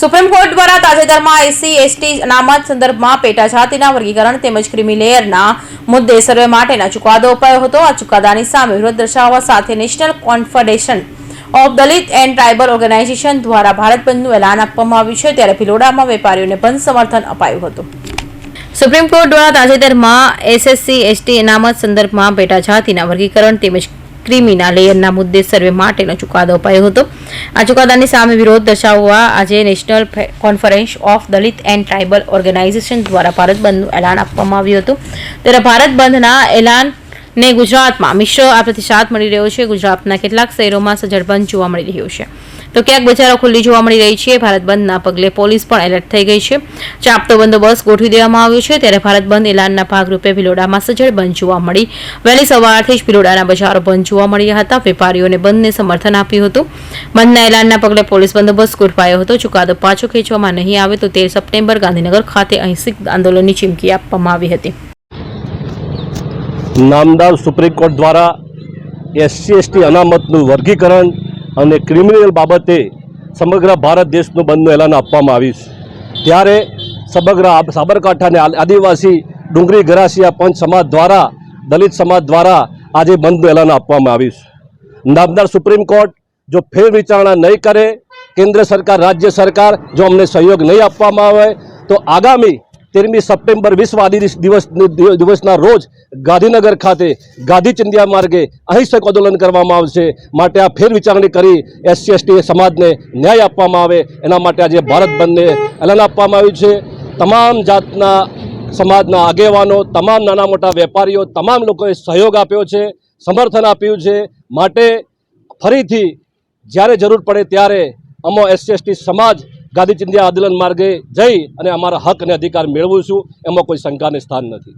Supreme court દ્વારા તાજેતરમાં SC, ST અનામત સંદર્ભમાં પેટા જાતિના વર્ગીકરણ તેમજ ક્રિમી લેયરના મુદ્દે સર્વે માટેના ચુકાદો અપાયો હતો. આ ચુકાદાની સામે વિરોધ દર્શાવવા સાથે national confederation of Dalit and tribal organisation દ્વારા ભારત બંધનું એલાન આપવામાં આવ્યું છે. ત્યારે ભિલોડામાં વેપારીઓને બંધ સમર્થન અપાયું હતું. સુપ્રીમ કોર્ટ દ્વારા તાજેતરમાં એસએસસી એસટી અનામત સંદર્ભમાં પેટા જાતિના વર્ગીકરણ તેમજ ક્રિમીના લેયરના મુદ્દે સર્વે માટેનો ચુકાદો અપાયો હતો. આ ચુકાદાની સામે વિરોધ દર્શાવવા આજે national conference of Dalit and tribal organisation દ્વારા ભારત બંધનું એલાન આપવામાં આવ્યું હતું. ત્યારે ભારત બંધના એલાન ને ગુજરાતમાં મિશ્ર આ પ્રતિસાદ મળી રહ્યો છે. ગુજરાતના કેટલાક શહેરોમાં સજ્જડ બંધ જોવા મળી રહ્યું છે. તો ક્યાંક બજારો ખુલ્લી જોવા મળી રહી છે. ભારત બંધના પગલે પોલીસ પણ એલર્ટ થઈ ગઈ છે. ચાંપતો બંદોબસ્ત ગોઠવી દેવામાં આવ્યો છે. ત્યારે ભારત બંધ એલાનના ભાગરૂપે ભિલોડામાં સજ્જડ બંધ જોવા મળી. વહેલી સવારથી જ ભિલોડાના બજારો બંધ જોવા મળ્યા હતા. વેપારીઓને બંધને સમર્થન આપ્યું હતું. બંધના એલાનના પગલે પોલીસ બંદોબસ્ત ગોઠવાયો હતો. ચુકાદો પાછો ખેંચવામાં નહીં આવે તો તેર સપ્ટેમ્બર ગાંધીનગર ખાતે અહિંસક આંદોલનની ચીમકી આપવામાં આવી હતી. નામદાર સુપ્રીમ કોર્ટ દ્વારા એસસી, એસટી અનામતનું વર્ગીકરણ અને ક્રિમિનલ બાબતે સમગ્ર ભારત દેશનું બંધનું એલાન આપવામાં આવ્યું છે. ત્યારે સમગ્ર સાબરકાંઠાને આદિવાસી ડુંગરી ગરાસિયા પંચ સમાજ દ્વારા, દલિત સમાજ દ્વારા આજે બંધનું એલાન આપવામાં આવ્યું છે. નામદાર સુપ્રીમ કોર્ટ જો ફેર વિચારણા નહીં કરે, કેન્દ્ર સરકાર, રાજ્ય સરકાર જો અમને સહયોગ નહીં આપવામાં આવે, તો આગામી તેરમી સપ્ટેમ્બર વિશ્વ આદિ દિવસ દિવસના રોજ ગાંધીનગર ખાતે ગાંધી ચિંધ્યા માર્ગે અહિંસક આંદોલન કરવામાં આવશે. માટે આ ફેર વિચારણી કરી એસસી, એસટી સમાજને ન્યાય આપવામાં આવે. એના માટે આજે ભારત બંધને એલાન આપવામાં આવ્યું છે. તમામ જાતના સમાજના આગેવાનો, તમામ નાના મોટા વેપારીઓ, તમામ લોકોએ સહયોગ આપ્યો છે, સમર્થન આપ્યું છે. માટે ફરીથી જ્યારે જરૂર પડે ત્યારે અમો એસસી, એસટી સમાજ ગાંધી ચિંધ્યા આંદોલન માર્ગે જઈ અને અમારા હક અને અધિકાર મેળવીશું એમાં કોઈ શંકાને સ્થાન નથી.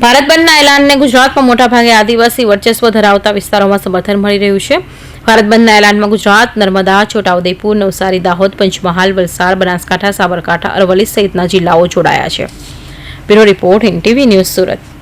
ભારત બંધના એલાનને ગુજરાતમાં મોટાભાગે આદિવાસી વર્ચસ્વ ધરાવતા વિસ્તારોમાં સમર્થન મળી રહ્યું છે. ભારત બંધના એલાનમાં ગુજરાત, નર્મદા, છોટાઉદેપુર, નવસારી, દાહોદ, પંચમહાલ, વલસાડ, બનાસકાંઠા, સાબરકાંઠા, અરવલ્લી સહિતના જિલ્લાઓ જોડાયા છે. Bureau report in TV news Surat.